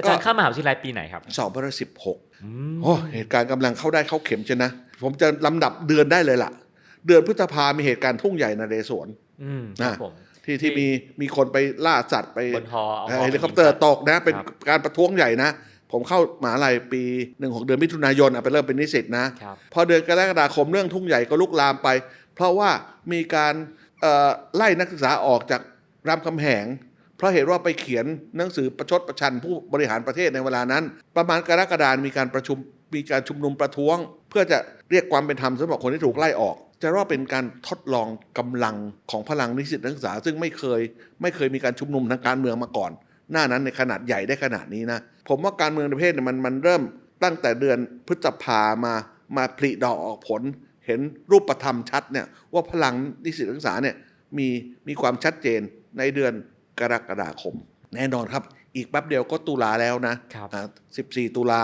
อาจารย์เข้ามหาวิทยาลัยปีไหนครับสอบพันสิบหกอืมโอ้เหตุการณ์กำลังเข้าได้เข้าเข็มใช่นะ ผมจะลำดับเดือนได้เลยล่ะ เดือนพฤษภามีเหตุการณ์ทุ่งใหญ่นเรศวรอืมคนะรับผมที่ที่มีมีคนไปล่าสัตว์ไปบนฮอเอาเอ่อฮอเฮลิคอปเตอร์ตกนะ เป็นครับการประท้วงใหญ่นะ ผมเข้ามหาลัยปี16เดือนมิถุนายนอะไปเริ่มเป็นนิสิตนะครับพอเดือนกรกฎาคมเรื่องทุ่งใหญ่ก็ลุกลามไป เพราะว่ามีการเอ่อไล่นักศึกษาออกจากรามคำแหง เพราะเหตุว่าไปเขียนหนังสือประชดประชันผู้บริหารประเทศในเวลานั้น ประมาณกรกฎาคมมีการประชุมมีการชุมนุมประท้วง เพื่อจะเรียกความเป็นธรรมสำหรับคนที่ถูกไล่ออก จะว่าเป็นการทดลองกำลังของพลังนิสิตนักศึกษา ซึ่งไม่เคย ไม่เคยมีการชุมนุมทางการเมืองมาก่อน หน้านั้นในขนาดใหญ่ได้ขนาดนี้นะผมว่าการเมืองในประเทศเนี่ยมันมันเริ่มตั้งแต่เดือนพฤษภามามาผลิดอกออกผล เห็นรูปธรรมชัดเนี่ยว่าพลังนิสิตนักศึกษาเนี่ยมีมีความชัดเจนในเดือน กรกฎาคม แน่นอนครับ อีกแป๊บเดียวก็ตุลาแล้วนะครับอ่า14ตุลา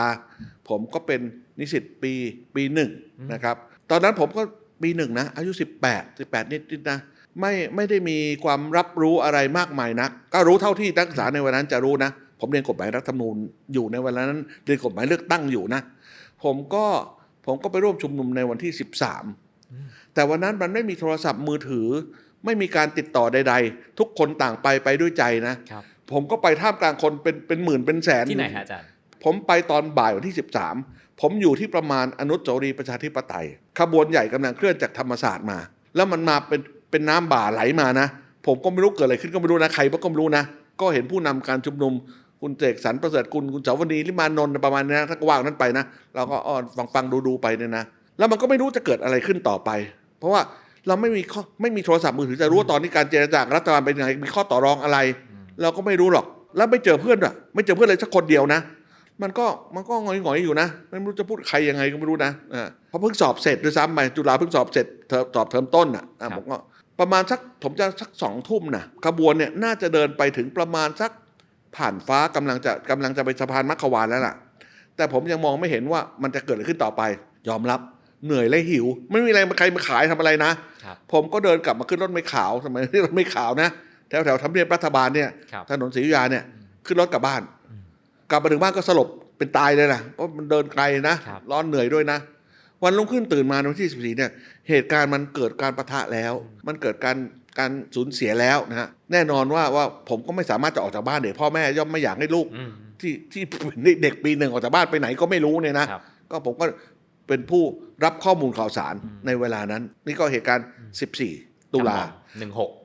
ผมก็เป็นนิสิตปีปีหนึ่งนะครับ ตอนนั้นผมก็ปีหนึ่งนะ อายุ 18 18 นิดนิดๆนะไม่ไม่ได้มีความรับรู้อะไรมากมายนัก ก็รู้เท่าที่นักศึกษาในวันนั้นจะรู้นะ ผมเรียนกฎหมายรัฐธรรมนูญอยู่ในวันนั้นเรียนกฎหมายเลือกตั้งอยู่นะ ผมก็ผมก็ไปร่วมชุมนุมในวันที่ 13 แต่วันนั้นมันไม่มีโทรศัพท์มือถือ ไม่มีการติดต่อใด ๆ ทุกคนต่างไปไปด้วยใจนะ ครับ ผมก็ไปท่ามกลางคนเป็นเป็นหมื่นเป็นแสน ที่ไหนฮะอาจารย์ ผมไปตอนบ่ายวันที่ 13 ผมอยู่ที่ประมาณอนุสาวรีย์ประชาธิปไตย ขบวนใหญ่กำลังเคลื่อนจากธรรมศาสตร์มา แล้วมันมาเป็นเป็นน้ำบ่าไหลมานะ ผมก็ไม่รู้เกิดอะไรขึ้นก็ไม่รู้นะ ใครก็ไม่รู้นะ ก็เห็นผู้นำการชุมนุม คุณเจกสรรประเสริฐกุลคุณเสาวนีลิมานนท์ประมาณนี้นะถ้าก็ว่างนั้นไปนะ เราก็อ้อนฟังฟังดูดูไปเนี่ยนะ แล้วมันก็ไม่รู้จะเกิดอะไรขึ้นต่อไป เพราะว่า เราไม่มีข้อไม่มีโทรศัพท์มือถือจะรู้ว่าตอนนี้การเจรจากับรัฐบาลเป็นยังไงมีข้อต่อรองอะไร เราก็ไม่รู้หรอก แล้วไม่เจอเพื่อนด้วยไม่เจอเพื่อนเลยสักคนเดียวนะ มันก็มันก็งอยงอยๆอยู่นะไม่รู้จะพูดใครยังไงก็ไม่รู้นะอ่าเพราะเพิ่งสอบเสร็จด้วยซ้ำไปจุฬาเพิ่งสอบเสร็จเทอมสอบเทอมต้นอะอะครับผมก็ประมาณสักผมจะสักสองทุ่มนะขบวนเนี่ยน่าจะเดินไปถึงประมาณสักผ่านฟ้ากำลังจะกำลังจะไปสะพานมัคควานแล้วล่ะ แต่ผมยังมองไม่เห็นว่ามันจะเกิดอะไรขึ้นต่อไป ยอมรับ เหนื่อยและหิว ไม่มีอะไรมาใครมาขายทำอะไรนะครับผมก็เดินกลับมาขึ้นรถไม่ขาวสมัยที่รถไม่ขาวนะแถวแถวๆทำเนียบรัฐบาลเนี่ยครับถนนศรีอยุธยาเนี่ยขึ้นรถกลับบ้าน กลับมาถึงบ้านก็สลบเป็นตายเลยนะเพราะมันเดินไกลนะครับร้อนเหนื่อยด้วยนะ วันรุ่งขึ้นตื่นมาในวันที่ 14เนี่ยเหตุการณ์มันเกิดการประทะแล้ว มันเกิดการการสูญเสียแล้วนะฮะแน่นอนว่าว่าผมก็ไม่สามารถจะออกจากบ้านเด็กพ่อแม่ย่อมไม่อยากให้ลูกอืมที่ที่เป็นเด็กปีหนึ่งออกจากบ้านไปไหนก็ไม่รู้เนี่ยนะครับก็ผมก็ เป็นผู้รับข้อมูลข่าวสารในเวลานั้น นี่ก็เหตุการณ์ 14 ตุลา 16